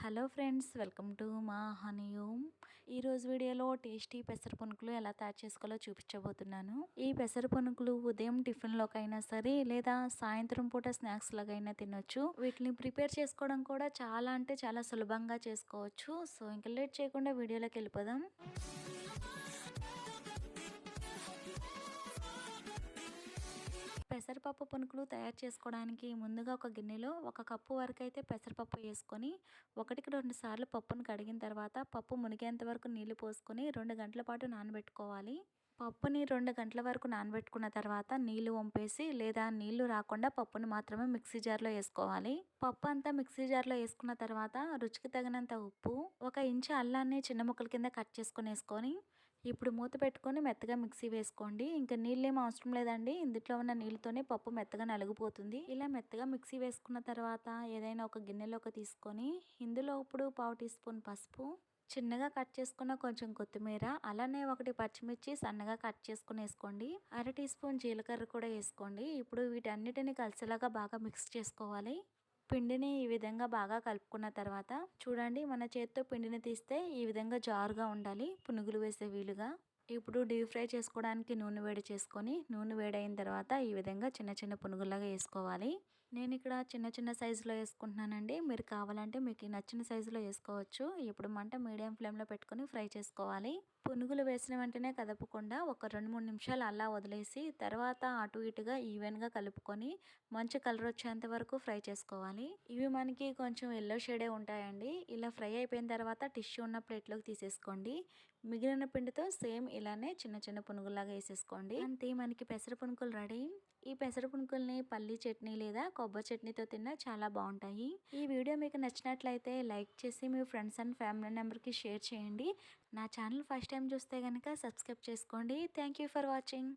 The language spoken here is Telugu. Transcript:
హలో ఫ్రెండ్స్ వెల్కమ్ టు మా హనీ హోమ్ ఈరోజు వీడియోలో టేస్టీ పెసర పునుకులు ఎలా తయారు చేసుకోవాలో చూపించబోతున్నాను. ఈ పెసర పునుకులు ఉదయం టిఫిన్లోకైనా సరే లేదా సాయంత్రం పూట స్నాక్స్ లాగైనా తినొచ్చు. వీటిని ప్రిపేర్ చేసుకోవడం కూడా చాలా అంటే చాలా సులభంగా చేసుకోవచ్చు. సో ఇంకా లేట్ చేయకుండా వీడియోలోకి వెళ్ళిపోదాం. పెసరపప్పు పునుకులు తయారు చేసుకోవడానికి ముందుగా ఒక గిన్నెలో ఒక కప్పు వరకు అయితే పెసరపప్పు వేసుకొని ఒకటికి రెండు సార్లు పప్పును కడిగిన తర్వాత పప్పు మునిగేంత వరకు నీళ్ళు పోసుకొని రెండు గంటల పాటు నానబెట్టుకోవాలి. పప్పుని రెండు గంటల వరకు నానబెట్టుకున్న తర్వాత నీళ్ళు వంపేసి లేదా నీళ్ళు రాకుండా పప్పుని మాత్రమే మిక్సీ జార్లో వేసుకోవాలి. పప్పు అంతా మిక్సీ జార్లో వేసుకున్న తర్వాత రుచికి తగినంత ఉప్పు ఒక ఇంచు అల్లాన్ని చిన్న ముక్కల కింద కట్ చేసుకొని వేసుకొని ఇప్పుడు మూత పెట్టుకొని మెత్తగా మిక్సీ వేసుకోండి. ఇంకా నీళ్ళు అవసరం లేదండి. ఇందులో ఉన్న నీళ్ళతోనే పప్పు మెత్తగా నలిగిపోతుంది. ఇలా మెత్తగా మిక్సీ వేసుకున్న తర్వాత ఏదైనా ఒక గిన్నెలోకి తీసుకొని ఇందులో ఇప్పుడు పావు టీ స్పూన్ పసుపు చిన్నగా కట్ చేసుకున్న కొంచెం కొత్తిమీర అలానే ఒకటి పచ్చిమిర్చి సన్నగా కట్ చేసుకుని వేసుకోండి. అర టీ స్పూన్ జీలకర్ర కూడా వేసుకోండి. ఇప్పుడు వీటన్నిటిని కలిసేలాగా బాగా మిక్స్ చేసుకోవాలి. పిండిని ఈ విధంగా బాగా కలుపుకున్న తర్వాత చూడండి మన చేత్తో పిండిని తీస్తే ఈ విధంగా జారుగా ఉండాలి పునుగులు వేసే వీలుగా. ఇప్పుడు డీప్ ఫ్రై చేసుకోవడానికి నూనె వేడి చేసుకొని నూనె వేడైన తర్వాత ఈ విధంగా చిన్న చిన్న పునుగులాగా వేసుకోవాలి. నేను ఇక్కడ చిన్న చిన్న సైజులో వేసుకుంటున్నానండి మీరు కావాలంటే మీకు నచ్చిన సైజులో వేసుకోవచ్చు ఇప్పుడు మంట మీడియం ఫ్లేమ్లో పెట్టుకొని ఫ్రై చేసుకోవాలి. పునుగులు వేసిన వెంటనే కదపకుండా ఒక రెండు మూడు నిమిషాలు అలా వదిలేసి తర్వాత అటు ఇటుగా ఈవెన్గా కలుపుకొని మంచి కలర్ వచ్చేంత వరకు ఫ్రై చేసుకోవాలి. ఇవి మనకి కొంచెం ఎల్లో షేడే ఉంటాయండి. ఇలా ఫ్రై అయిపోయిన తర్వాత టిష్యూ ఉన్న ప్లేట్లోకి తీసేసుకోండి. మిగిలిన పిండితో సేమ్ ఇలానే చిన్న చిన్న పునుగులాగా వేసేసుకోండి. అంతే మనకి పెసర పునుగులు రెడీ. ఈ పెసర పునుకుల్ని పల్లి చట్నీ లేదా కొబ్బరి చట్నీతో తిన్నా చాలా బాగుంటాయి. ఈ వీడియో మీకు నచ్చినట్లయితే లైక్ చేసి మీ ఫ్రెండ్స్ అండ్ ఫ్యామిలీ మెంబర్కి షేర్ చేయండి. నా ఛానల్ ఫస్ట్ టైం చూస్తే కనుక సబ్స్క్రైబ్ చేసుకోండి. Thank for watching.